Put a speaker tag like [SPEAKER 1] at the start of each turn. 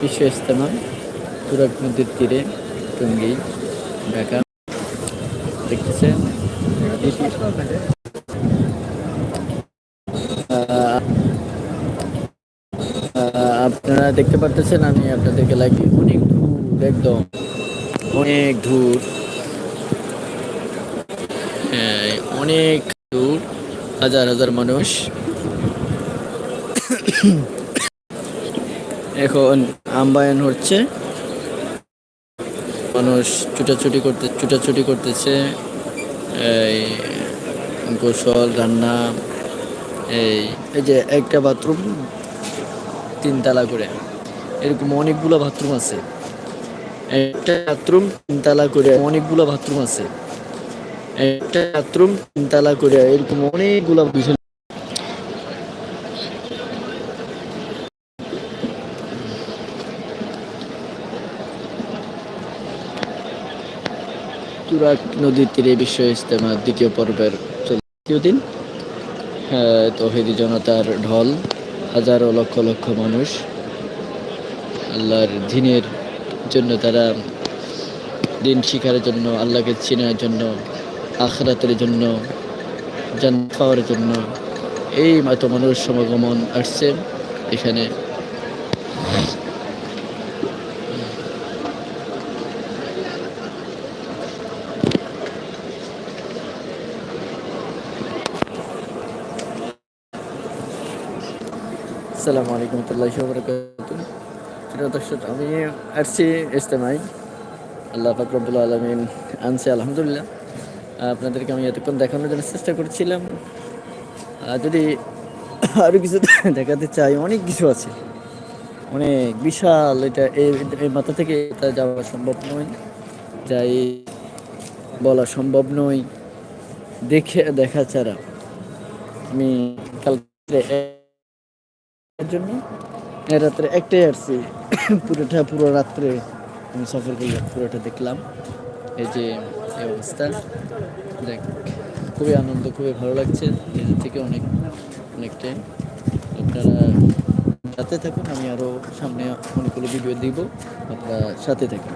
[SPEAKER 1] বিশ্ব ইস্তেমা তুরাগ নদীর তীরে টঙ্গী ঢাকা। দেখতেছেন? আপনারা দেখতে পারতেছেন আমি আপনাদেরকে লাগি অনেক দূর একদম অনেক দূর। হ্যাঁ, অনেক দূর হাজার হাজার মানুষ। এখন আম্বায়ন হচ্ছে। মানুষ ছুটাছুটি করতে, ছুটাছুটি করতেছে। এই গোসল, রান্না, এই এই যে একটা বাথরুম, তিনতলা করে। এরকম অনেকগুলো বাথরুম আছে। একটা বাথরুম, তিনতলা করে অনেকগুলো বাথরুম আছে। একটা বাথরুম, তিনতলা করে এরকম অনেকগুলো বিষয় তুরাগ নদীর তীরে বিশ্ব ইস্তেমা দ্বিতীয় পর্বের তৃতীয় দিন। হ্যাঁ, তৌহিদি জনতার ঢল হাজারো লক্ষ লক্ষ মানুষ। আল্লাহর দিনের জন্য তারা দিন শিখারের জন্য আল্লাহকে চেনার জন্য আখরাতের জন্য জান পাওয়ার জন্য এই এত মানুষ সমাগমন আসছে। এখানে আসসালামু আলাইকুম রহমতুল্লাহি ওবরাকাতুহ। প্রিয় দর্শক, আমি আসছি ইস্তেমাই আল্লাহ পাক রব্বুল আলমিন আনছে, আলহামদুলিল্লাহ। আপনাদেরকে আমি এতক্ষণ দেখানোর জন্য চেষ্টা করছিলাম। যদি আরও কিছু দেখাতে চাই, অনেক কিছু আছে। অনেক বিশাল, এটা এই মাথা থেকে এটা যাওয়া সম্ভব নয়। যাই বলা সম্ভব নয়। দেখে, দেখা ছাড়া আমি কালকে জন্য। রাত্রে একটাই আসছি। পুরোটা, পুরো রাত্রে আমি সফর করলাম পুরোটা দেখলাম। এই যে, এই অবস্থা। দেখ, খুবই আনন্দ, খুবই ভালো লাগছে। নিজের থেকে অনেক অনেকটাই আপনারা সাথে থাকুন, আমি আরও সামনে অনেকগুলো ভিডিও দিব। আপনারা সাথে থাকুন।